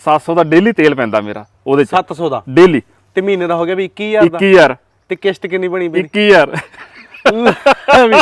700 ਦਾ daily ਤੇਲ ਪੈਂਦਾ ਮੇਰਾ ਉਹਦੇ ਚ। 700 ਦਾ? ਡੇਲੀ ਤੇ ਮਹੀਨੇ ਦਾ ਹੋ ਗਿਆ ਵੀ 21000 ਦਾ? 21000 ਤੇ ਕਿਸ਼ਤ ਕਿੰਨੀ ਬਣੀ ਬਈ 21000 ਵੀ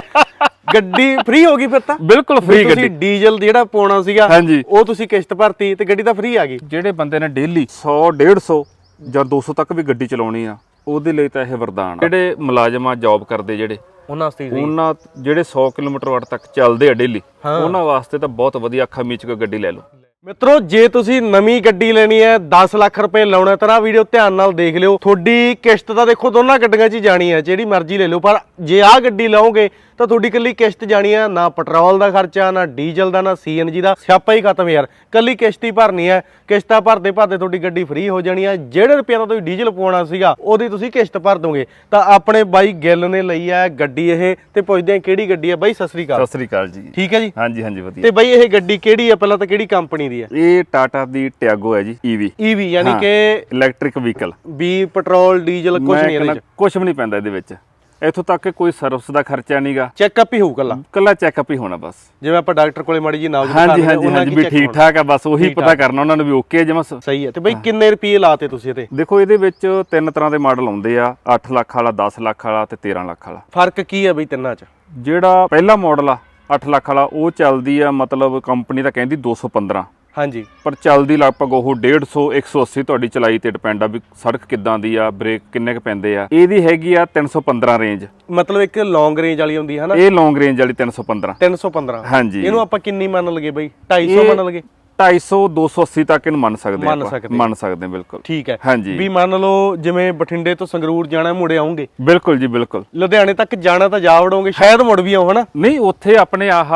ਗੱਡੀ ਫ੍ਰੀ ਹੋ ਗਈ ਫਿਰ ਤਾਂ? ਬਿਲਕੁਲ ਫ੍ਰੀ ਤੁਸੀਂ ਗੱਡੀ। ਡੀਜ਼ਲ ਜਿਹੜਾ ਪਾਉਣਾ ਸੀਗਾ ਹਾਂਜੀ। ਉਹ ਤੁਸੀਂ ਕਿਸ਼ਤ ਭਰਤੀ ਤੇ ਗੱਡੀ ਤਾਂ ਫ੍ਰੀ ਆ ਗਈ। ਜਿਹੜੇ ਬੰਦੇ ਨੇ ਡੇਲੀ 100 150 ਜਾਂ 200 ਤੱਕ ਵੀ ਗੱਡੀ ਚਲਾਉਣੀ ਆ ਉਹਦੇ ਲਈ ਤਾਂ ਇਹ ਵਰਦਾਨ ਆ। ਜਿਹੜੇ ਮੁਲਾਜ਼ਮ ਆ ਜੌਬ ਕਰਦੇ ਜਿਹੜੇ ਉਹਨਾਂ ਵਾਸਤੇ ਉਹਨਾਂ ਜਿਹੜੇ 100 ਕਿਲੋਮੀਟਰ ਵਾਟ ਤੱਕ ਚੱਲਦੇ ਆ ਡੇਲੀ ਉਹਨਾਂ ਵਾਸਤੇ ਤਾਂ ਬਹੁਤ ਵਧੀਆ ਅੱਖਾਂ ਮੀਚ ਕੇ ਗੱਡੀ ਲੈ ਲਓ। ਮਿੱਤਰੋ, ਜੇ ਤੁਸੀਂ ਨਵੀਂ ਗੱਡੀ ਲੈਣੀ ਹੈ 10 ਲੱਖ ਰੁਪਏ ਲਾਉਣਾ ਤਾਂ ਆਹ ਵੀਡੀਓ ਧਿਆਨ ਨਾਲ ਦੇਖ ਲਿਓ। ਤੁਹਾਡੀ ਕਿਸ਼ਤ ਤਾਂ ਦੇਖੋ ਦੋਨਾਂ ਗੱਡੀਆਂ 'ਚ ਹੀ ਜਾਣੀ ਹੈ, ਜਿਹੜੀ ਮਰਜ਼ੀ ਲੈ ਲਓ, ਪਰ ਜੇ ਆਹ ਗੱਡੀ ਲਓਗੇ ਤਾਂ ਤੁਹਾਡੀ ਕੱਲੀ ਕਿਸ਼ਤ ਜਾਣੀ ਹੈ ਨਾ ਪੈਟਰੋਲ ਦਾ ਖਰਚਾ ਨਾ ਡੀਜ਼ਲ ਦਾ ਨਾ ਸੀਐਨਜੀ ਦਾ। ਸਿਆਪਾ ਹੀ ਖਤਮ ਯਾਰ। ਕੱਲੀ ਕਿਸ਼ਤ ਹੀ ਭਰਨੀ ਹੈ ਕਿਸ਼ਤਾਂ ਭਰਦੇ ਭਰਦੇ ਤੁਹਾਡੀ ਗੱਡੀ ਫ੍ਰੀ ਹੋ ਜਾਣੀ ਹੈ ਜਿਹੜੇ ਰੁਪਈਆ ਦਾ ਤੁਸੀਂ ਡੀਜ਼ਲ ਪਵਾਉਣਾ ਸੀਗਾ ਉਹਦੀ ਤੁਸੀਂ ਕਿਸ਼ਤ ਭਰ ਦੋਗੇ। ਤਾਂ ਆਪਣੇ ਬਾਈ ਗਿੱਲ ਨੇ ਲਈ ਹੈ ਗੱਡੀ ਇਹ ਤੇ ਪੁੱਛਦੇ ਆ ਕਿਹੜੀ ਗੱਡੀ ਹੈ ਬਾਈ ਸਤਿ ਸ੍ਰੀ ਅਕਾਲ। ਸਤਿ ਸ੍ਰੀ ਅਕਾਲ ਜੀ। ਠੀਕ ਹੈ ਜੀ? ਹਾਂਜੀ ਹਾਂਜੀ ਵਧੀਆ। ਤੇ ਬਾਈ ਇਹ ਗੱਡੀ ਕਿਹੜੀ ਹੈ ਪਹਿਲਾਂ ਤਾਂ ਕਿਹੜੀ ਕੰਪਨੀ ਦੀ ਹੈ ਇਹ ਟਾਟਾ ਦੀ ਟਿਆਗੋ ਹੈ ਜੀ ਈਵੀ ਈਵੀ ਯਾਨੀ ਕਿ ਇਲੈਕਟ੍ਰਿਕ ਵਹੀਕਲ ਵੀ ਪੈਟਰੋਲ ਡੀਜ਼ਲ ਕੁਝ ਨਹੀਂ ਇਹਦੇ ਚ ਕੁਝ ਵੀ ਨਹੀਂ ਪੈਂਦਾ ਇਹਦੇ ਵਿੱਚ। ਇੱਥੋਂ ਤੱਕ ਕਿ ਕੋਈ ਸਰਵਿਸ ਦਾ ਖਰਚਾ ਨਹੀਂਗਾ ਚੈੱਕਅਪ ਹੀ ਹੋਊ ਕੱਲਾ। ਕੱਲਾ ਚੈੱਕਅਪ ਹੀ ਹੋਣਾ ਬਸ। ਜਿਵੇਂ ਆਪਾਂ ਡਾਕਟਰ ਕੋਲੇ ਮਾੜੀ ਜੀ ਨਾਮ ਹਾਂਜੀ ਹਾਂਜੀ ਹਾਂਜੀ ਵੀ ਠੀਕ ਠਾਕ ਆ ਬਸ ਉਹੀ ਪਤਾ ਕਰਨਾ ਉਹਨਾਂ ਨੂੰ ਵੀ ਓਕੇ ਜਮਾ ਸਹੀ ਹੈ। ਤੇ ਬਾਈ ਕਿੰਨੇ ਰੁਪਏ ਲਾਤੇ ਤੁਸੀਂ ਇਹਦੇ? ਦੇਖੋ ਇਹਦੇ ਵਿੱਚ ਤਿੰਨ ਤਰ੍ਹਾਂ ਦੇ ਮਾਡਲ ਆਉਂਦੇ ਆ 8 ਲੱਖ ਵਾਲਾ 10 ਲੱਖ ਵਾਲਾ ਤੇ 13 ਲੱਖ ਵਾਲਾ। ਫ਼ਰਕ ਕੀ ਹੈ ਬਈ ਤਿੰਨਾਂ ਚ? ਜਿਹੜਾ ਪਹਿਲਾ ਮਾਡਲ ਆ 8 ਲੱਖ ਵਾਲਾ ਉਹ ਚੱਲਦੀ ਆ ਮਤਲਬ ਕੰਪਨੀ ਤਾਂ ਕਹਿੰਦੀ 215 ਹਾਂਜੀ। ਪਰ ਚੱਲਦੀ ਲਗਭਗ ਉਹ 150 180 ਤੁਹਾਡੀ ਚਲਾਈ ਤੇ ਡਿਪੈਂਡ ਆ ਵੀ ਸੜਕ ਕਿੱਦਾਂ ਦੀ ਆ ਬ੍ਰੇਕ ਕਿੰਨੇ ਕ ਪੈਂਦੇ ਆ। ਇਹਦੀ ਹੈਗੀ ਆ 315 ਰੇਂਜ ਮਤਲਬ ਇੱਕ ਲੌਂਗ ਰੇਂਜ ਵਾਲੀ ਹੁੰਦੀ ਹੈ ਨਾ? ਇਹ ਲੌਂਗ ਰੇਂਜ ਵਾਲੀ 315 315 ਹਾਂਜੀ। ਇਹਨੂੰ ਆਪਾਂ ਕਿੰਨੀ ਮੰਨ ਲਗੇ ਬਈ? 250 ਮੰਨ ਲਗੇ 250 280 ਤੱਕ ਇਹਨੂੰ ਮੰਨ ਸਕਦੇ ਮੰਨ। ਸਕਦੇ। ਮੰਨ ਸਕਦੇ ਬਿਲਕੁਲ। ਠੀਕ ਹੈ। ਹਾਂਜੀ। ਵੀ ਮੰਨ ਲਓ ਜਿਵੇਂ ਬਠਿੰਡੇ ਤੋਂ ਸੰਗਰੂਰ ਜਾਣਾ ਮੁੜੇ ਆਉਂਗੇ। ਬਿਲਕੁਲ ਜੀ ਬਿਲਕੁਲ। ਲੁਧਿਆਣੇ ਤੱਕ ਜਾਣਾ ਤਾਂ ਜਾ ਵੜੋਗੇ ਸ਼ਾਇਦ ਮੁੜ ਵੀ ਆਓ ਹਨਾ? ਨਹੀਂ ਉੱਥੇ ਆਪਣੇ ਆਹ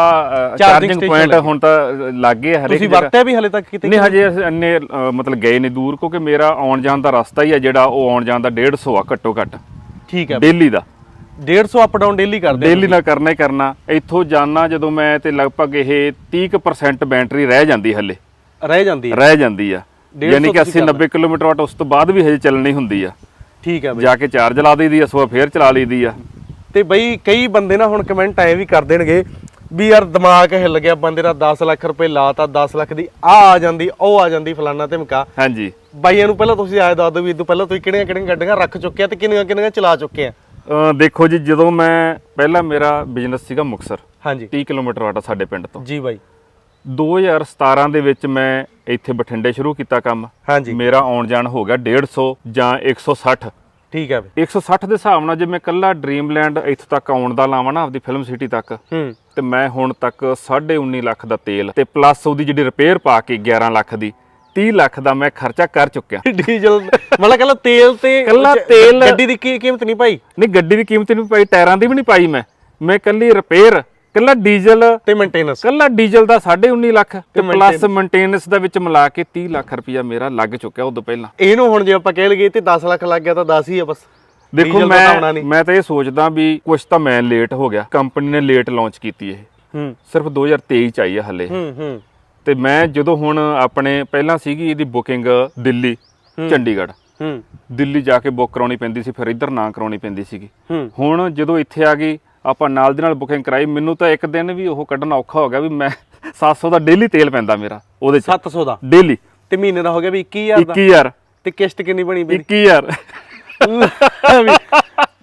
ਚਾਰਜਿੰਗ ਪੁਆਇੰਟ। ਹੁਣ ਤਾਂ ਲੱਗੇ ਹਰੇਕ ਤੁਸੀਂ ਵਰਤਿਆ ਵੀ ਹਲੇ ਤੱਕ ਕਿਤੇ ਨਹੀਂ ਹਜੇ ਇੰਨੇ ਮਤਲਬ ਗਏ ਨਹੀਂ ਦੂਰ ਕਿਉਂਕਿ ਮੇਰਾ ਆਉਣ ਜਾਣ ਦਾ ਰਸਤਾ ਹੀ ਆ ਜਿਹੜਾ ਉਹ ਆਉਣ ਜਾਣ ਦਾ 150 ਆ ਘੱਟੋ ਘੱਟ। ਠੀਕ ਹੈ। ਡੇਲੀ ਦਾ। 150 ਅਪ ਡਾਊਨ ਡੇਲੀ ਕਰਦੇ ਡੇਲੀ ਨਾ ਕਰਨਾ ਹੀ ਕਰਨਾ। ਇੱਥੋਂ ਜਾਣਾ ਜਦੋਂ ਮੈਂ ਤੇ ਲਗਭਗ ਇਹ 30% ਬੈਟਰੀ ਰਹਿ ਜਾਂਦੀ ਹੱਲੇ। ਰਹਿ ਜਾਂਦੀ ਹੈ। ਰਹਿ ਜਾਂਦੀ ਆ। 150 ਯਾਨੀ ਕਿ ਤੁਸੀਂ 80 90 ਕਿਲੋਮੀਟਰ ਵਾਟ ਉਸ ਤੋਂ ਬਾਅਦ ਵੀ ਹਜੇ ਚੱਲਣੀ ਹੁੰਦੀ ਆ। ਠੀਕ ਹੈ ਬਈ। ਜਾ ਕੇ ਚਾਰਜ ਲਾ ਦਈਦੀ ਆ ਸਵੇਰ ਫੇਰ ਚਲਾ ਲਈਦੀ ਆ। ਤੇ ਬਈ ਕਈ ਬੰਦੇ ਨਾ ਹੁਣ ਕਮੈਂਟ ਆਏ ਵੀ ਕਰ ਦੇਣਗੇ ਵੀ ਯਾਰ ਦਿਮਾਗ ਹਿੱਲ ਗਿਆ ਬੰਦੇ ਦਾ 10 ਲੱਖ ਰੁਪਏ ਲਾਤਾ 10 ਲੱਖ ਦੀ ਆ ਆ ਜਾਂਦੀ ਉਹ ਆ ਜਾਂਦੀ ਫਲਾਨਾ ਧਮਕਾ। ਹਾਂਜੀ। ਬਾਈਆਂ ਨੂੰ ਪਹਿਲਾਂ ਤੁਸੀਂ ਆਏ ਦੱਸ ਦਿਓ ਵੀ ਇਦੋਂ ਪਹਿਲਾਂ ਤੁਸੀਂ ਕਿਹੜੀਆਂ ਕਿਹੜੀਆਂ ਗੱਡੀਆਂ ਰੱਖ ਚੁੱਕੇ ਆ ਤੇ ਕਿੰਨੀਆਂ ਕਿੰਨੀਆਂ ਚਲਾ ਚੁੱਕੇ ਆ। ਦੇਖੋ ਜੀ ਜਦੋਂ ਮੈਂ ਪਹਿਲਾਂ ਮੇਰਾ ਬਿਜ਼ਨਸ ਸੀਗਾ ਮੁਕਸਰ ਹਾਂਜੀ। 30 ਕਿਲੋਮੀਟਰ ਵਾਟ ਆ ਸਾਡੇ ਪਿੰਡ ਤੋਂ। ਜੀ ਬਾਈ। 2017 ਦੇ ਵਿੱਚ ਮੈਂ ਇੱਥੇ ਬਠਿੰਡੇ ਸ਼ੁਰੂ ਕੀਤਾ ਕੰਮ। ਹਾਂਜੀ। ਮੇਰਾ ਆਉਣ ਜਾਣ ਹੋ ਗਿਆ 150 ਜਾਂ 160 ਠੀਕ ਹੈ ਬਈ। 160 ਦੇ ਹਿਸਾਬ ਨਾਲ ਜੇ ਮੈਂ ਕੱਲਾ ਡ੍ਰੀਮਲੈਂਡ ਇੱਥੋਂ ਤੱਕ ਆਉਣ ਦਾ ਲਾਵਾਂ ਨਾ ਆਪਦੀ ਫਿਲਮ ਸਿਟੀ ਤੱਕ ਹੂੰ। ਤੇ ਮੈਂ ਹੁਣ ਤੱਕ 19.5 ਲੱਖ ਦਾ ਤੇਲ ਤੇ ਪਲੱਸ ਉਹਦੀ ਜਿਹੜੀ ਰਿਪੇਅਰ ਪਾ ਕੇ 11 ਲੱਖ ਦੀ 30 ਲੱਖ ਦਾ ਮੈਂ ਖਰਚਾ ਕਰ ਚੁੱਕਿਆ। ਡੀਜ਼ਲ ਮਤਲਬ ਕੱਲਾ ਤੇਲ ਤੇ ਕੱਲਾ ਤੇਲ- ਗੱਡੀ ਦੀ ਕੀ ਕੀਮਤ ਨਹੀਂ ਭਾਈ ਨਹੀਂ ਗੱਡੀ ਦੀ ਕੀਮਤ ਨਹੀਂ ਪਾਈ ਟਾਇਰਾਂ ਦੀ ਵੀ ਨਹੀਂ ਪਾਈ ਮੈਂ। ਮੈਂ ਕੱਲੀ ਰਿਪੇਅਰ ਕੱਲਾ ਡੀਜ਼ਲ ਤੇ ਮੇਨਟੇਨੈਂਸ ਕੱਲਾ ਡੀਜ਼ਲ ਦਾ 19.5 ਲੱਖ ਤੇ ਪਲੱਸ ਮੇਨਟੇਨੈਂਸ ਦਾ ਵਿੱਚ ਮਿਲਾ ਕੇ 30 ਲੱਖ ਰੁਪਇਆ ਮੇਰਾ ਲੱਗ ਚੁੱਕਿਆ ਉਦੋਂ ਪਹਿਲਾਂ। ਇਹਨੂੰ ਹੁਣ ਜੇ ਆਪਾਂ ਕਹਿ ਲਈਏ ਤੇ 10 ਲੱਖ ਲੱਗ ਗਿਆ ਤਾਂ 10 ਹੀ ਆ ਬਸ। ਦੇਖੋ ਮੈਂ ਮੈਂ ਤਾਂ ਇਹ ਸੋਚਦਾ ਵੀ ਕੁਝ ਤਾਂ ਮੈਂ ਲੇਟ ਹੋ ਗਿਆ। ਕੰਪਨੀ ਨੇ ਲੇਟ ਲਾਂਚ ਕੀਤੀ ਇਹ। ਹੂੰ। ਸਿਰਫ 2023 ਚ ਆਈ ਹੈ ਹਲੇ। ਹੂੰ ਹੂੰ। ਤੇ ਮੈਂ ਜਦੋਂ ਹੁਣ ਆਪਣੇ ਪਹਿਲਾਂ ਸੀਗੀ ਇਹਦੀ ਬੁਕਿੰਗ ਦਿੱਲੀ ਚੰਡੀਗੜ੍ਹ। ਹੂੰ। ਦਿੱਲੀ ਜਾ ਕੇ ਬੁੱਕ ਕਰਾਉਣੀ ਪੈਂਦੀ ਸੀ ਫਿਰ ਇੱਧਰ ਨਾ ਕਰਾਉਣੀ ਪੈਂਦੀ ਸੀਗੀ। ਹੂੰ। ਹੁਣ ਜਦੋਂ ਇੱਥੇ ਆ ਗਈ ਆਪਾਂ ਨਾਲ ਦੀ ਨਾਲ ਬੁਕਿੰਗ ਕਰਾਈ ਮੈਨੂੰ ਤਾਂ ਇੱਕ ਦਿਨ ਵੀ ਉਹ ਕੱਢਣਾ ਔਖਾ ਹੋ ਗਿਆ ਵੀ ਮੈਂ 700 ਦਾ ਡੇਲੀ ਤੇਲ ਪੈਂਦਾ ਮੇਰਾ ਉਹਦੇ ਚ। 700 ਦਾ? ਡੇਲੀ ਤੇ ਮਹੀਨੇ ਦਾ ਹੋ ਗਿਆ ਵੀ 21000 ਦਾ? 21000 ਤੇ ਕਿਸ਼ਤ ਕਿੰਨੀ ਬਣੀ ਬਈ 21000 ਵੀ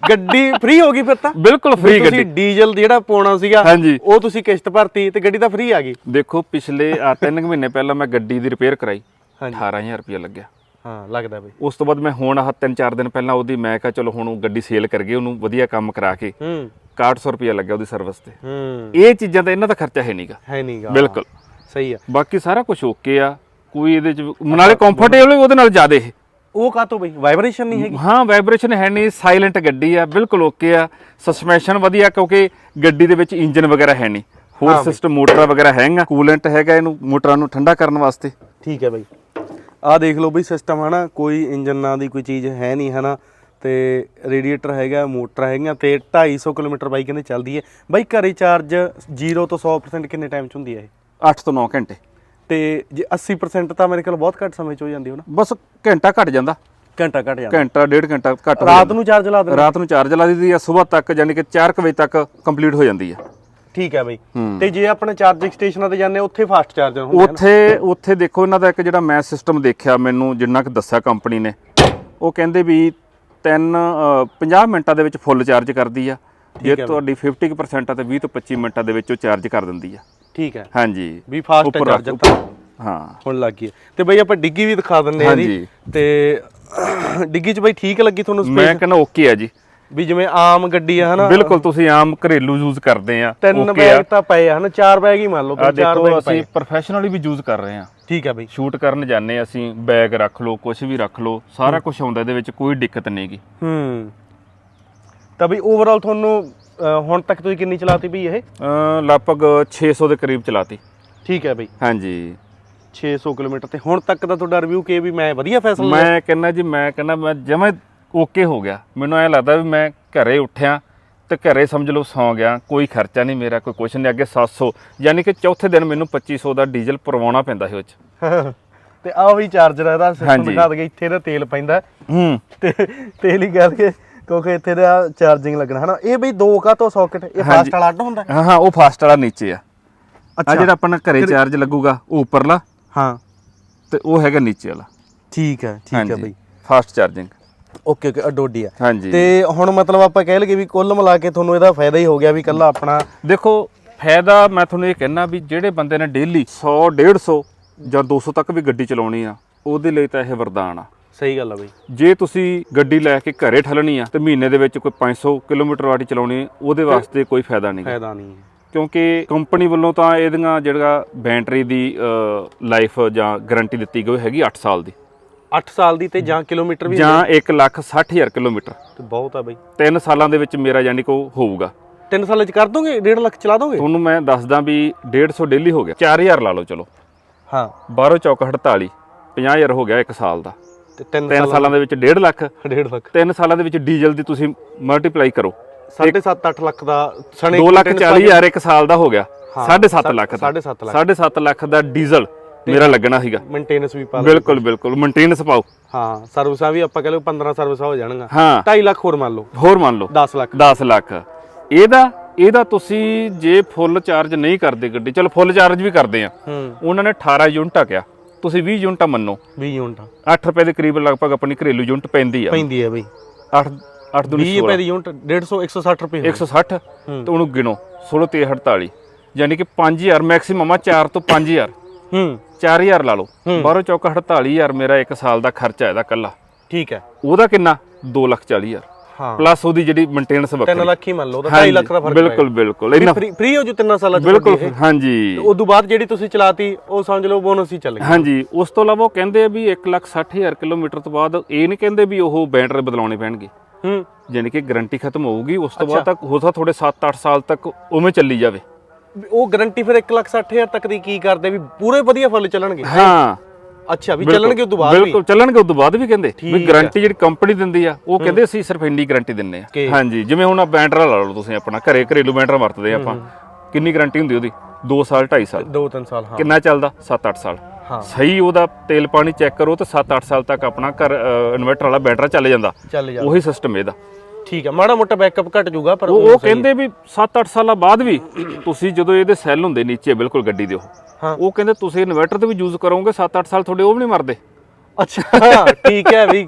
ਗੱਡੀ ਫ੍ਰੀ ਹੋ ਗਈ ਫਿਰ ਤਾਂ? ਬਿਲਕੁਲ ਫ੍ਰੀ ਤੁਸੀਂ ਗੱਡੀ। ਡੀਜ਼ਲ ਜਿਹੜਾ ਪਾਉਣਾ ਸੀਗਾ। ਉਹ ਤੁਸੀਂ ਕਿਸ਼ਤ ਭਰਤੀ ਤੇ ਗੱਡੀ ਤਾਂ ਫ੍ਰੀ ਆ ਗਈ? ਦੇਖੋ ਪਿਛਲੇ ਆ ਤਿੰਨ ਕੁ ਮਹੀਨੇ ਪਹਿਲਾਂ ਮੈਂ ਗੱਡੀ ਦੀ ਰਿਪੇਅਰ ਕਰਾਈ। ਹਾਂਜੀ। 18000 ਰੁਪਏ ਲੱਗਿਆ। ਹਾਂ ਲੱਗਦਾ ਬਈ। ਉਸ ਤੋਂ ਬਾਅਦ ਮੈਂ ਹੁਣ ਆਹ ਤਿੰਨ ਚਾਰ ਦਿਨ ਪਹਿਲਾਂ ਉਹਦੀ ਮੈਂ ਕਿਹਾ ਚਲੋ ਹੁਣ ਉਹ ਗੱਡੀ ਸੇਲ ਕਰ ਗਏ ਉਹਨੂੰ ਵਧੀਆ ਕੰਮ ਕਰਾ ਕੇ ਹੂੰ। 6100 ਰੁਪਏ ਲੱਗਿਆ ਉਹਦੀ ਸਰਵਿਸ ਤੇ। ਹੂੰ। ਇਹ ਚੀਜ਼ਾਂ ਤਾਂ ਇਹਨਾਂ ਦਾ ਖਰਚਾ ਹੈ ਨਹੀਂਗਾ ਹੈ ਨਹੀਂਗਾ ਬਿਲਕੁਲ। ਸਹੀ ਆ। ਬਾਕੀ ਸਾਰਾ ਕੁਝ ਓਕੇ ਆ। ਕੋਈ ਇਹਦੇ ਚ ਨਾਲੇ ਕੰਫਰਟੇਬਲ ਉਹਦੇ ਨਾਲ ਜ਼ਿਆਦੇ ਇਹ। ਉਹ ਕਾਤੋਂ ਬਈ? ਵਾਈਬ੍ਰੇਸ਼ਨ ਨਹੀਂ ਹੈਗੀ? ਹਾਂ ਵਾਈਬ੍ਰੇਸ਼ਨ ਹੈ ਨਹੀਂ ਸਾਇਲੈਂਟ ਗੱਡੀ ਆ ਬਿਲਕੁਲ ਓਕੇ ਆ। ਸਸਪੈਂਸ਼ਨ ਵਧੀਆ ਕਿਉਂਕਿ ਗੱਡੀ ਦੇ ਵਿੱਚ ਇੰਜਨ ਵਗੈਰਾ ਹੈ ਨਹੀਂ। ਹੋਰ ਸਿਸਟਮ ਮੋਟਰ ਵਗੈਰਾ ਹੈਗਾ ਕੂਲੈਂਟ ਹੈਗਾ ਇਹਨੂੰ ਮੋਟਰਾਂ ਨੂੰ ਠੰਡਾ ਕਰਨ ਵਾਸਤੇ। ਠੀਕ ਹੈ ਬਈ। ਆਹ ਦੇਖ ਲਓ ਬਈ ਸਿਸਟਮ ਹਨਾ? ਕੋਈ ਇੰਜਨ ਨਾਂ ਦੀ ਕੋਈ ਚੀਜ਼ ਹੈ ਨਹੀਂ ਹਨਾ? ਤੇ ਰੇਡੀਏਟਰ ਹੈਗਾ ਮੋਟਰ ਹੈਗੀਆਂ ਤੇ 250 ਕਿਲੋਮੀਟਰ ਬਾਈ ਕਹਿੰਦੇ ਚੱਲਦੀ ਹੈ। ਬਾਈ ਘਰੇ ਚਾਰਜ 0 ਤੋਂ 100% ਕਿੰਨੇ ਟਾਈਮ ਚ ਹੁੰਦੀ ਹੈ ਇਹ? 8 ਤੋਂ 9 ਘੰਟੇ। ਤੇ ਜੇ 80% ਤਾਂ ਮੇਰੇ ਕੋਲ ਬਹੁਤ ਘੱਟ ਸਮੇਂ ਚ ਹੋ ਜਾਂਦੀ ਹੋ ਨਾ ਬਸ ਘੰਟਾ ਘਟ ਜਾਂਦਾ। ਘੰਟਾ ਘੱਟ ਜਾਂਦਾ। ਘੰਟਾ ਡੇਢ ਘੰਟਾ ਘੱਟ ਰਾਤ। ਨੂੰ ਚਾਰਜ ਲਾ ਦਿੰਦੇ ਰਾਤ ਨੂੰ ਚਾਰਜ ਲਾ ਦਿੱਤੀ ਆ ਸਵੇਰ ਤੱਕ ਯਾਨੀ ਕਿ 4 ਵਜੇ ਤੱਕ ਕੰਪਲੀਟ ਹੋ ਜਾਂਦੀ ਆ। ਠੀਕ ਹੈ ਬਈ। ਤੇ ਜੇ ਆਪਣੇ ਚਾਰਜਿੰਗ ਸਟੇਸ਼ਨਾਂ ਤੇ ਜਾਂਦੇ ਉੱਥੇ ਫਾਸਟ ਚਾਰਜਰ ਹੁੰਦੇ ਹਨ। ਉੱਥੇ ਉੱਥੇ ਦੇਖੋ ਇਹਨਾਂ ਦਾ ਇੱਕ ਜਿਹੜਾ ਮੈਥ ਸਿਸਟਮ ਦੇਖਿਆ ਮੈਨੂੰ ਜਿੰਨਾ ਕਿ ਦੱਸਿਆ ਕੰਪਨੀ ਨੇ ਉਹ ਕਹਿੰਦੇ ਵੀ 3 50 ਮਿੰਟਾਂ ਦੇ ਵਿੱਚ ਫੁੱਲ ਚਾਰਜ ਕਰਦੀ ਆ। ਜੇ ਤੁਹਾਡੀ 50% ਆ ਤੇ 20 ਤੋਂ 25 ਮਿੰਟਾਂ ਦੇ ਵਿੱਚ ਉਹ ਚਾਰਜ ਕਰ ਦਿੰਦੀ ਆ। ਠੀਕ ਹੈ। ਹਾਂਜੀ। ਵੀ ਫਾਸਟ ਉੱਪਰ ਚਾਰਜਰ ਹਾਂ। ਹੁਣ ਲੱਗ ਗਈ ਤੇ ਬਈ ਆਪਾਂ ਡਿੱਗੀ ਵੀ ਦਿਖਾ ਦਿੰਦੇ ਆ ਹਾਂਜੀ। ਤੇ ਡਿੱਗੀ 'ਚ ਬਈ ਠੀਕ ਲੱਗੀ ਤੁਹਾਨੂੰ ਮੈਂ ਸਪੇਸ ਕਹਿੰਦਾ ਓਕੇ ਆ ਜੀ। ਵੀ ਜਿਵੇਂ ਆਮ ਗੱਡੀ ਆ ਹਨਾ? ਬਿਲਕੁਲ ਤੁਸੀਂ ਆਮ ਘਰੇਲੂ ਯੂਜ਼ ਕਰਦੇ ਆ। ਤਿੰਨ ਬੈਗ ਆ। ਤਾਂ ਪਏ ਆ ਹਨਾ? ਚਾਰ ਬੈਗ ਹੀ ਮੰਨ ਲਓ ਆ ਤਿੰਨ ਚਾਰ ਬੈਗ ਅਸੀਂ ਪ੍ਰੋਫੈਸ਼ਨਲੀ ਵੀ ਯੂਜ਼ ਕਰ ਰਹੇ ਆ। ਠੀਕ ਹੈ ਬਈ। ਸ਼ੂਟ ਕਰਨ ਜਾਂਦੇ ਹਾਂ ਅਸੀਂ ਬੈਗ ਰੱਖ ਲਓ ਕੁਝ ਵੀ ਰੱਖ ਲਓ ਸਾਰਾ ਕੁਝ ਆਉਂਦਾ ਇਹਦੇ ਵਿੱਚ ਕੋਈ ਦਿੱਕਤ ਨਹੀਂਗੀ ਹੂੰ। ਤਾਂ ਬਈ ਓਵਰਆਲ ਤੁਹਾਨੂੰ ਹੁਣ ਤੱਕ ਤੁਸੀਂ ਕਿੰਨੀ ਚਲਾਤੀ ਵੀ ਇਹ? ਅ ਲਗਭਗ 600 ਦੇ ਕਰੀਬ ਚਲਾਤੀ। ਠੀਕ ਹੈ ਬਈ। ਹਾਂਜੀ। 600 ਕਿਲੋਮੀਟਰ ਤੇ ਹੁਣ ਤੱਕ ਦਾ ਤੁਹਾਡਾ ਰਿਵਿਊ ਕੀ ਵੀ ਮੈਂ ਵਧੀਆ ਫੈਸਲਾ ਲਿਆ? ਮੈਂ ਕਹਿੰਦਾ ਜੀ ਮੈਂ ਕਹਿੰਦਾ ਮੈਂ ਜਮੇ ਓਕੇ ਹੋ ਗਿਆ। ਮੈਨੂੰ ਐ ਲੱਗਦਾ ਵੀ ਮੈਂ ਘਰੇ ਉੱਠਿਆ ਤੇ ਘਰੇ ਸਮਝ ਲਓ ਸੌਂ ਗਿਆ ਕੋਈ ਖਰਚਾ ਨਹੀਂ ਮੇਰਾ ਕੋਈ ਕੁਛ ਨਹੀਂ ਅੱਗੇ 700 ਯਾਨੀ ਕਿ ਚੌਥੇ ਦਿਨ ਮੈਨੂੰ 2500 ਦਾ ਡੀਜ਼ਲ ਪਰਵਾਉਣਾ ਪੈਂਦਾ ਸੀ ਉਹ ਚ। ਤੇ ਆ ਵੀ ਚਾਰਜਰ ਇਹਦਾ ਸਿਸਟਮ ਹਾਂਜੀ। ਦਿਖਾ ਦਗੇ ਇੱਥੇ ਦਾ ਤੇਲ ਪੈਂਦਾ। ਹੂੰ। ਤੇ ਤੇਲ ਹੀ ਗੱਲ ਕੇ ਕਿਉਂਕਿ ਇੱਥੇ ਦਾ ਚਾਰਜਿੰਗ ਲੱਗਣਾ ਹਨਾ? ਇਹ ਬਈ ਦੋ ਕਾ ਤੋਂ ਸੌਕਟ ਇਹ। ਫਾਸਟ ਵਾਲਾ ਅੱਡ ਹੁੰਦਾ? ਹਾਂ ਹਾਂ ਉਹ ਫਾਸਟ ਵਾਲਾ ਨੀਚੇ ਆ। ਆ ਜਿਹੜਾ ਆਪਣਾ ਘਰੇ ਚਾਰਜ ਲੱਗੂਗਾ ਉਹ ਉੱਪਰਲਾ। ਹਾਂ। ਤੇ ਉਹ ਹੈਗਾ ਨੀਚੇ ਵਾਲਾ। ਠੀਕ ਹੈ ਠੀਕ ਹੈ ਬਈ। ਫਾਸਟ ਚਾਰਜਿੰਗ ਓਕੇ ਓਕੇ ਅਡੋਡੀ ਆ। ਤੇ ਹੁਣ ਮਤਲਬ ਆਪਾਂ ਕਹਿ ਲਈਏ ਵੀ ਕੁੱਲ ਮਿਲਾ ਕੇ ਤੁਹਾਨੂੰ ਇਹਦਾ ਫਾਇਦਾ ਹੀ ਹੋ ਗਿਆ ਵੀ ਕੱਲਾ ਆਪਣਾ। ਦੇਖੋ ਫਾਇਦਾ ਮੈਂ ਤੁਹਾਨੂੰ ਇਹ ਕਹਿਣਾ ਵੀ ਜਿਹੜੇ ਬੰਦੇ ਨੇ ਡੇਲੀ 100 150 ਜਾਂ 200 ਤੱਕ ਵੀ ਗੱਡੀ ਚਲਾਉਣੀ ਆ ਉਹਦੇ ਲਈ ਤਾਂ ਇਹ ਵਰਦਾਨ ਆ। ਸਹੀ ਗੱਲ ਆ ਬਈ। ਜੇ ਤੁਸੀਂ ਗੱਡੀ ਲੈ ਕੇ ਘਰੇ ਠੱਲਣੀ ਆ ਤੇ ਮਹੀਨੇ ਦੇ ਵਿੱਚ ਕੋਈ 500 ਕਿਲੋਮੀਟਰ ਵਾਲੀ ਚਲਾਉਣੀ ਉਹਦੇ ਵਾਸਤੇ ਕੋਈ ਫਾਇਦਾ ਨਹੀਂ। ਫਾਇਦਾ ਨਹੀਂ ਹੈ। ਕਿਉਂਕਿ ਕੰਪਨੀ ਵੱਲੋਂ ਤਾਂ ਇਹਦੀਆਂ ਜਿਹੜਾ ਬੈਟਰੀ ਦੀ ਲਾਈਫ ਜਾਂ ਗਾਰੰਟੀ ਦਿੱਤੀ ਗਈ ਹੈਗੀ 8 ਸਾਲ ਦੀ। 8 ਸਾਲ ਦੀ ਤੇ ਜਾਂ ਕਿਲੋਮੀਟਰ ਵੀ ਜਾਂ 1 ਲੱਖ 60 ਹਜ਼ਾਰ ਕਿਲੋਮੀਟਰ। ਤੇ ਬਹੁਤ ਆ ਬਈ। 3 ਸਾਲਾਂ ਦੇ ਵਿੱਚ ਮੇਰਾ ਯਾਨੀ ਕਿ ਹੋਊਗਾ। 3 ਸਾਲਾਂ ਚ ਕਰ ਦੋਗੇ? 1.5 ਲੱਖ ਚਲਾ ਦੋਗੇ? ਤੁਹਾਨੂੰ ਮੈਂ ਦੱਸਦਾ ਵੀ 150 ਡੇਲੀ ਹੋ ਗਿਆ। 4000 ਲਾ ਲਓ ਚਲੋ। ਹਾਂ। 12 ਚੌਕ 48 50000 ਹੋ ਗਿਆ 1 ਸਾਲ ਦਾ। ਤੇ 3 3 ਸਾਲਾਂ ਦੇ ਵਿੱਚ 1.5 ਲੱਖ। 1.5 ਲੱਖ। 3 ਸਾਲਾਂ ਦੇ ਵਿੱਚ ਡੀਜ਼ਲ ਦੀ ਤੁਸੀਂ ਮਲਟੀਪਲਾਈ ਕਰੋ। 7.5 8 ਲੱਖ ਦਾ ਸਣੇ 2 ਲੱਖ 40 ਹਜ਼ਾਰ ਇੱਕ ਸਾਲ ਦਾ ਹੋ ਗਿਆ। 7.5 ਲੱਖ ਦਾ। 7.5 ਲੱਖ। 7.5 ਲੱਖ ਦਾ ਡੀਜ਼ਲ ਮੇਰਾ ਲੱਗਣਾ ਸੀਗਾ। ਮੇਨਟੇਨੈਂਸ ਵੀ ਪਾ ਬਿਲਕੁਲ ਬਿਲਕੁਲ। ਮੇਨਟੇਨੈਂਸ ਪਾਓ। ਹਾਂ ਸਰਵਿਸਾਂ ਵੀ ਆਪਾਂ ਕਹ ਲਓ 15 ਸਰਵਿਸਾਂ ਹੋ ਜਾਣਗੀਆਂ ਹਾਂ। 2.5 ਲੱਖ ਹੋਰ ਮੰਨ ਲਓ। ਹੋਰ ਮੰਨ ਲਓ। 10 ਲੱਖ। 10 ਲੱਖ। ਇਹਦਾ ਇਹਦਾ ਤੁਸੀਂ ਜੇ ਫੁੱਲ ਚਾਰਜ ਨਹੀਂ ਕਰਦੇ ਗੱਡੀ ਚਲੋ ਫੁੱਲ ਚਾਰਜ ਵੀ ਕਰਦੇ ਆ। ਉਹਨਾਂ ਨੇ 18 ਯੂਨਿਟ ਕਿਹਾ। ਤੁਸੀਂ 20 ਯੂਨਿਟਾਂ ਮੰਨੋ। 20 ਯੂਨਿਟ। 8 ਰੁਪਏ ਦੇ ਕਰੀਬ ਲਗਭਗ ਆਪਣੀ ਘਰੇਲੂ ਯੂਨਿਟ ਪੈਂਦੀ ਆ। ਪੈਂਦੀ ਹੈ ਬਈ। 8 8 ਦੁਨੀ 20 ਰੁਪਏ ਦੀ ਯੂਨਿਟ 150 160 ਰੁਪਏ 160 ਹੂੰ। ਤੇ ਉਹਨੂੰ ਗਿਣੋ 16 ਤੇ 48 ਯਾਨੀ ਕਿ 5000 ਮੈਕਸਿਮਮ ਆ 4 ਤੋਂ 5000 ਹੂੰ। 4000 ਲਾ ਲਓ। ਬਾਹਰੋਂ ਚੌਕਾ 48000 ਮੇਰਾ ਇੱਕ ਸਾਲ ਦਾ ਖਰਚਾ ਇਹਦਾ ਕੱਲਾ ਠੀਕ ਹੈ। ਉਹਦਾ ਕਿੰਨਾ? 240000 ਹਾਂ ਪਲੱਸ ਉਹਦੀ ਜਿਹੜੀ ਮੇਨਟੇਨੈਂਸ 3 ਵੱਖਰੀ ਲੱਖ ਹੀ ਮੰਨ ਲਓ ਤਾਂ 2.5 ਲੱਖ ਦਾ ਫ਼ਰਕ ਬਿਲਕੁਲ ਬਿਲਕੁਲ। ਇਹਨਾਂ ਫ੍ਰੀ ਹੋ ਜੂ ਤਿੰਨਾਂ ਸਾਲਾਂ ਚ ਬਿਲਕੁਲ ਤੁਹਾਡੀ। ਹਾਂਜੀ। ਉਸ ਤੋਂ ਬਾਅਦ ਜਿਹੜੀ ਤੁਸੀਂ ਚਲਾਤੀ ਉਹ ਸਮਝ ਲਓ ਬੋਨਸ ਹੀ ਚੱਲ ਗਈ। ਹਾਂਜੀ ਉਸ ਤੋਂ ਇਲਾਵਾ ਉਹ ਕਹਿੰਦੇ ਆ ਵੀ 160000 ਕਿਲੋਮੀਟਰ ਤੋਂ ਬਾਅਦ ਇਹ ਨਹੀਂ ਕਹਿੰਦੇ ਵੀ ਉਹ ਬੈਟਰੀ ਬਦਲਾਉਣੇ ਪੈਣਗੇ। ਹੂੰ। ਯਾਨੀ ਕਿ ਗਾਰੰਟੀ ਖਤਮ ਹੋਊਗੀ ਉਸ ਤੋਂ ਬਾਅਦ ਤੱਕ ਹੋ ਸਕਦਾ ਥੋੜੇ 7-8 ਸਾਲ ਤੱਕ ਉਵੇਂ ਚੱਲੀ ਜਾਵੇ। ਉਹ ਗਾਰੰਟੀ ਫਿਰ 1 ਲੱਖ 60 ਹਜ਼ਾਰ ਤੱਕ ਦੀ ਕੀ ਕਰਦੇ ਵੀ ਪੂਰੇ ਵਧੀਆ ਫੁੱਲ ਚੱਲਣਗੇ? ਹਾਂ। ਅੱਛਾ ਵੀ ਚੱਲਣਗੇ ਉਸ ਤੋਂ ਬਾਅਦ ਵੀ? ਬਿਲਕੁਲ ਚੱਲਣਗੇ ਉਸ ਤੋਂ ਬਾਅਦ ਵੀ ਕਹਿੰਦੇ। ਵੀ ਠੀਕ ਗਾਰੰਟੀ ਜਿਹੜੀ ਕੰਪਨੀ ਦਿੰਦੀ ਆ ਉਹ ਕਹਿੰਦੇ ਅਸੀਂ ਸਿਰਫ ਇੰਨੀ ਗਾਰੰਟੀ ਦਿੰਨੇ ਕਿ- ਆ ਹਾਂਜੀ ਜਿਵੇਂ ਹੁਣ ਆ ਬੈਟਰਾ ਲਾ ਲਓ ਤੁਸੀਂ ਆਪਣਾ ਘਰੇ ਘਰੇਲੂ ਬੈਟਰਾ ਵਰਤਦੇ ਆ ਆਪਾਂ। ਕਿੰਨੀ ਗਾਰੰਟੀ ਹੁੰਦੀ ਉਹਦੀ? 2 ਸਾਲ 2.5 ਸਾਲ। 2-3 ਸਾਲ ਹਾਂ। ਕਿੰਨਾ ਚੱਲਦਾ? 7-8 ਸਾਲ। ਹਾਂ। ਸਹੀ ਉਹਦਾ ਤੇਲ ਪਾਣੀ ਚੈੱਕ ਕਰੋ ਤਾਂ 7-8 ਸਾਲ ਤੱਕ ਆਪਣਾ ਘਰ ਇਨਵਰਟਰ ਵਾਲਾ ਬੈਟਰਾ ਚੱਲ ਜਾਂਦਾ। ਚੱਲ ਜਾ ਉਹੀ ਸਿਸਟਮ ਇਹਦਾ। ਠੀਕ ਹੈ ਮਾੜਾ ਮੋਟਾ ਬੈਕਅਪ ਘਟ ਜਾਊਗਾ ਪਰ ਉਹ ਉਹ ਕਹਿੰਦੇ ਵੀ 7-8 ਸਾਲਾਂ ਬਾਅਦ ਵੀ ਤੁਸੀਂ ਜਦੋਂ ਇਹਦੇ ਸੈੱਲ ਹੁੰਦੇ ਨੀਚੇ ਬਿਲਕੁਲ ਗੱਡੀ ਦੇ ਉਹ। ਉਹ ਕਹਿੰਦੇ ਤੁਸੀਂ ਇਨਵਰਟਰ ਤੇ ਵੀ ਯੂਜ਼ ਕਰੋਗੇ 7-8 ਸਾਲ ਤੁਹਾਡੇ ਉਹ ਵੀ ਨਹੀਂ ਮਰਦੇ। ਅੱਛਾ ਠੀਕ ਹੈ ਵੀ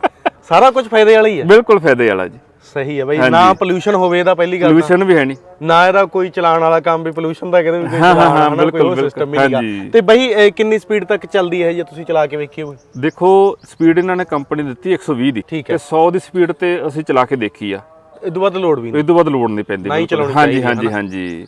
ਸਾਰਾ ਕੁਝ ਫਾਇਦੇ ਵਾਲਾ ਹੀ ਹੈ। ਬਿਲਕੁਲ ਫਾਇਦੇ ਵਾਲਾ ਜੀ। ਸਹੀ ਹੈ ਬਈ ਨਾ ਪੋਲੂਸ਼ਨ ਹੋਵੇ ਇਹਦਾ ਪਹਿਲੀ ਗੱਲ ਪੋਲੂਸ਼ਨ ਵੀ ਹੈ ਨਹੀਂ। ਨਾ ਇਹਦਾ ਕੋਈ ਚਲਾਉਣ ਵਾਲਾ ਕੰਮ ਵੀ ਪੋਲੂਸ਼ਨ ਦਾ ਕਹਿੰਦੇ ਵੀ ਕੋਈ ਹਾਂ, ਵਾਲਾ ਬਿਲਕੁਲ, ਕੋਈ ਸਿਸਟਮ ਹੀ ਨਹੀਂਗਾ। ਹਾਂਜੀ। ਤੇ ਬਈ ਇਹ ਕਿੰਨੀ ਸਪੀਡ ਤੱਕ ਚੱਲਦੀ ਹੈ ਜੇ ਤੁਸੀਂ ਚਲਾ ਕੇ ਵੇਖੀ ਹੋਵੇ ਦੇਖੋ ਸਪੀਡ ਇਹਨਾਂ ਨੇ ਕੰਪਨੀ ਦਿੱਤੀ 120 ਦੀ ਤੇ 100 ਦੀ ਸਪੀਡ ਤੇ ਅਸੀਂ ਚਲਾ ਕੇ ਦੇਖੀ ਆ। ਇਹ ਤੋਂ ਵੱਧ ਲੋਡ ਵੀ ਨਹੀਂ। ਇਸ ਤੋਂ ਵੱਧ ਲੋਡ ਨਹੀਂ ਪੈਂਦੀ ਹਾਂਜੀ ਹਾਂਜੀ ਹਾਂਜੀ।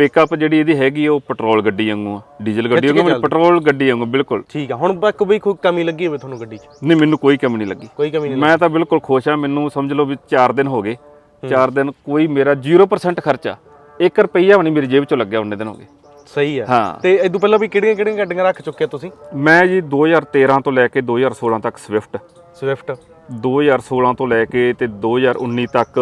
ਪਿਕਅਪ ਜਿਹੜੀ ਇਹਦੀ ਹੈਗੀ ਆ, ਉਹ ਪੈਟਰੋਲ ਗੱਡੀ ਵਾਂਗੂ ਆ ਡੀਜ਼ਲ ਗੱਡੀ ਵਾਂਗੂ ਨਹੀਂ, ਪੈਟਰੋਲ ਗੱਡੀ ਵਾਂਗੂ ਬਿਲਕੁਲ। ਠੀਕ ਆ ਹੁਣ ਤੱਕ ਬਈ ਕੋਈ ਕਮੀ ਲੱਗੀ ਹੋਵੇ ਤੁਹਾਨੂੰ ਗੱਡੀ 'ਚ? ਨਹੀਂ ਮੈਨੂੰ ਕੋਈ ਕਮੀ ਨਹੀਂ ਲੱਗੀ। ਕੋਈ ਕਮੀ ਨਹੀਂ ਮੈਂ ਤਾਂ ਬਿਲਕੁਲ ਖੁਸ਼ ਆ ਮੈਨੂੰ ਸਮਝ ਲਓ ਵੀ 4 ਦਿਨ ਹੋ ਗਏ। 4 ਦਿਨ ਕੋਈ ਮੇਰਾ 0% ਖਰਚਾ 1 ਰੁਪਈਆ ਵੀ ਨਹੀਂ ਮੇਰੀ ਜੇਬ ਚੋਂ ਲੱਗਿਆ ਉਹਨੇ ਦਿਨ ਹੋ ਗਏ। ਸਹੀ ਹੈ ਹਾਂ। ਤੇ ਤੋਂ ਪਹਿਲਾਂ ਵੀ ਕਿਹੜੀਆਂ ਕਿਹੜੀਆਂ ਗੱਡੀਆਂ ਰੱਖ ਚੁੱਕੇ ਤੁਸੀਂ? ਮੈਂ ਜੀ 2013 ਤੋਂ ਲੈ ਕੇ 2016 ਤੱਕ ਸਵਿਫਟ ਸਵਿਫਟ 2016 ਤੋਂ ਲੈ ਕੇ ਤੇ 2019 ਤੱਕ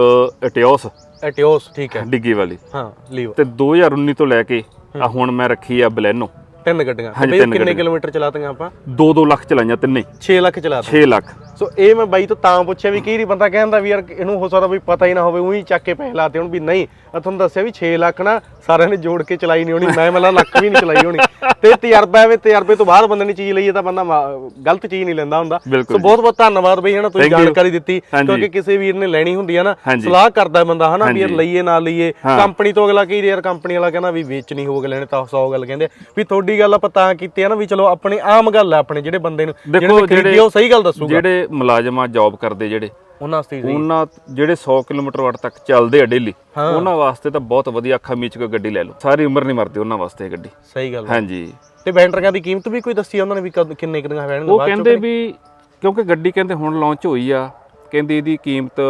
ਇਟਿਓਸ ਐਟਿਓਸ ਠੀਕ ਹੈ। ਡਿੱਗੀ ਵਾਲੀ। ਹਾਂ ਲੀਵ ਤੇ 2019 ਤੋਂ ਲੈ ਕੇ ਆ ਹੁਣ ਮੈਂ ਰੱਖੀ ਆ ਬਲੈਨੋ। ਤਿੰਨ ਗੱਡੀਆਂ। ਤੇ ਹਾਂਜੀ, ਬਈ ਤਿੰਨ ਕਿੰਨੇ ਗੱਡੀਆਂ। ਕਿਲੋਮੀਟਰ ਚਲਾਤੀਆਂ ਆਪਾਂ? 2-2 ਲੱਖ ਚਲਾਈਆਂ ਤਿੰਨੇ। 6 ਲੱਖ ਚਲਾਤੇ 6 ਲੱਖ। ਸੋ ਇਹ ਮੈਂ ਬਾਈ ਤੋਂ ਤਾਂ ਪੁੱਛਿਆ ਵੀ ਕਈ ਵਾਰੀ ਬੰਦਾ ਕਹਿੰਦਾ ਵੀ ਯਾਰ ਇਹਨੂੰ ਹੋ ਸਕਦਾ ਵੀ ਪਤਾ ਹੀ ਨਾ ਹੋਵੇ ਉਹੀ ਚੱਕ ਕੇ ਪੈਸੇ ਲਾਤੇ ਹੁਣ ਵੀ ਨਹੀਂ। ਆ ਤੁਹਾਨੂੰ ਦੱਸਿਆ ਵੀ 6 ਲੱਖ ਨਾ ਸਾਰਿਆਂ ਨੇ ਜੋੜ ਕੇ ਚਲਾਈ ਨਹੀਂ ਹੋਣੀ ਮੈਂ ਮਤਲਬ ਲੱਖ ਵੀ ਨਹੀਂ ਚਲਾਈ ਹੋਣੀ ਤੇ ਤਜਰਬਾ ਹੈ ਤਜਰਬੇ ਤੋਂ ਬਾਅਦ ਬੰਦੇ ਨੇ ਚੀਜ਼ ਲਈ ਹੈ ਤਾਂ ਬੰਦਾ ਮਾ- ਗਲਤ ਚੀਜ਼ ਨਹੀਂ ਲੈਂਦਾ ਹੁੰਦਾ ਬਿਲਕੁਲ ਸੋ ਬਹੁਤ ਬਹੁਤ ਧੰਨਵਾਦ ਬਈ ਹਨਾ ਤੁਸੀਂ Thank you. ਜਾਣਕਾਰੀ ਦਿੱਤੀ ਹਾਂਜੀ। ਕਿਉਂਕਿ ਕਿਸੇ ਵੀਰ ਨੇ ਲੈਣੀ ਹੁੰਦੀ ਹੈ ਨਾ ਹਾਂਜੀ। ਸਲਾਹ ਕਰਦਾ ਬੰਦਾ ਹਨਾ ਵੀ ਯਾਰ। ਲਈਏ ਨਾ ਲਈਏ ਹਾਂ। ਕੰਪਨੀ ਤੋਂ ਅਗਲਾ ਕਈ ਯਾਰ ਕੰਪਨੀ ਵਾਲਾ ਕਹਿੰਦਾ ਵੀ ਵੇਚਣੀ ਹੋ ਗਏ ਲੈਣੇ ਤਾਂ 100 ਗੱਲ ਕਹਿੰਦੇ ਆ। ਵੀ ਤੁਹਾਡੀ ਗੱਲ ਆਪਾਂ ਤਾਂ ਕੀਤੀ ਹੈ ਨਾ ਵੀ ਚਲੋ ਆਪਣੀ ਆਮ ਗੱਲ ਹੈ ਆਪਣੇ ਜਿਹੜੇ ਬੰਦੇ ਨੂੰ ਦੇਖੋ, ਜਿਹੜੇ ਖਰੀਦੀ ਉਹ ਸਹੀ ਗੱਲ ਦੱਸੂਗਾ ਜਿਹੜੇ ਮੁਲਾਜ਼ਮਾਂ ਜੌਬ ਕਰਦੇ ਜਿਹੜੇ ਉਹਨਾਂ ਵਾਸਤੇ ਉਹਨਾਂ ਜਿਹੜੇ 100 ਕਿਲੋਮੀਟਰ ਵਾਟ ਤੱਕ ਚੱਲਦੇ ਆ ਡੇਲੀ ਉਹਨਾਂ ਵਾਸਤੇ ਤਾਂ ਬਹੁਤ ਵਧੀਆ ਅੱਖਾਂ ਮੀਚ ਕੇ ਗੱਡੀ ਲੈ ਲਓ। ਸਾਰੀ ਉਮਰ ਨਹੀਂ ਮਰਦੀ ਉਹਨਾਂ ਵਾਸਤੇ ਇਹ ਗੱਡੀ। ਸਹੀ ਗੱਲ। ਹਾਂਜੀ। ਤੇ ਬੈਟਰੀਆਂ ਦੀ ਕੀਮਤ ਵੀ ਕੋਈ ਦੱਸੀ ਉਹਨਾਂ ਨੇ ਵੀ ਕਿੰਨੇ ਕਿੰਨੇ ਪੈਣਗੇ ਉਹ ਕਹਿੰਦੇ ਵੀ ਕਿਉਂਕਿ ਗੱਡੀ ਕਹਿੰਦੇ ਹੁਣ ਲਾਂਚ ਹੋਈ ਆ ਕਹਿੰਦੇ ਇਹਦੀ ਕੀਮਤ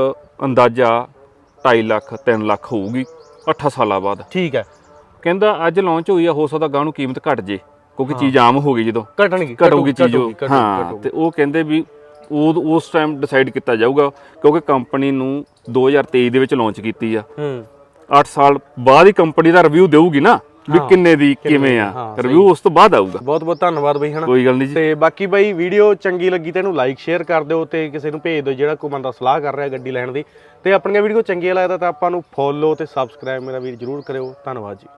ਅੰਦਾਜ਼ਾ 2.5 ਲੱਖ 3 ਲੱਖ ਹੋਊਗੀ 8 ਸਾਲਾਂ ਬਾਅਦ। ਠੀਕ ਹੈ। ਕਹਿੰਦਾ ਅੱਜ ਲਾਂਚ ਹੋਈ ਆ ਹੋ ਸਕਦਾ ਗਾਂ ਨੂੰ ਕੀਮਤ ਘਟ ਜੇ ਕਿਉਂਕਿ ਚੀਜ਼ ਆਮ ਹੋ ਗਈ ਜਦੋਂ। ਘਟਣਗੀ ਘਟੂਗੀ ਚੀਜ਼ ਹਾਂ। ਤੇ ਉਹ ਕਹਿੰਦੇ ਵੀ ਉਹ ਉਸ ਟਾਈਮ ਡਿਸਾਈਡ ਕੀਤਾ ਜਾਊਗਾ ਕਿਉਂਕਿ ਕੰਪਨੀ ਨੂੰ 2023 ਦੇ ਵਿੱਚ ਲਾਂਚ ਕੀਤੀ ਆ। ਹੂੰ। 8 ਸਾਲ ਬਾਅਦ ਹੀ ਕੰਪਨੀ ਦਾ ਰਿਵਿਊ ਦੇਊਗੀ ਨਾ ਵੀ ਕਿੰਨੇ ਦੀ ਕਿਵੇਂ ਆ। ਰਿਵਿਊ ਉਸ ਤੋਂ ਬਾਅਦ ਆਊਗਾ। ਬਹੁਤ ਬਹੁਤ ਧੰਨਵਾਦ ਬਈ ਹਨਾ। ਕੋਈ ਗੱਲ ਨਹੀਂ ਜੀ। ਤੇ ਬਾਕੀ ਬਾਈ ਵੀਡੀਓ ਚੰਗੀ ਲੱਗੀ ਤੇ ਇਹਨੂੰ ਲਾਈਕ ਸ਼ੇਅਰ ਕਰ ਦਿਓ ਤੇ ਕਿਸੇ ਨੂੰ ਭੇਜ ਦਿਓ ਜਿਹੜਾ ਕੋਈ ਬੰਦਾ ਸਲਾਹ ਕਰ ਰਿਹਾ ਗੱਡੀ ਲੈਣ ਦੀ। ਤੇ ਆਪਣੀਆਂ ਵੀਡੀਓ ਚੰਗੀਆਂ ਲੱਗਦਾ ਤਾਂ ਆਪਾਂ ਨੂੰ ਫੋਲੋ ਤੇ ਸਬਸਕ੍ਰਾਈਬ ਮੇਰਾ ਵੀਰ ਜਰੂਰ ਕਰਿਓ। ਧੰਨਵਾਦ ਜੀ।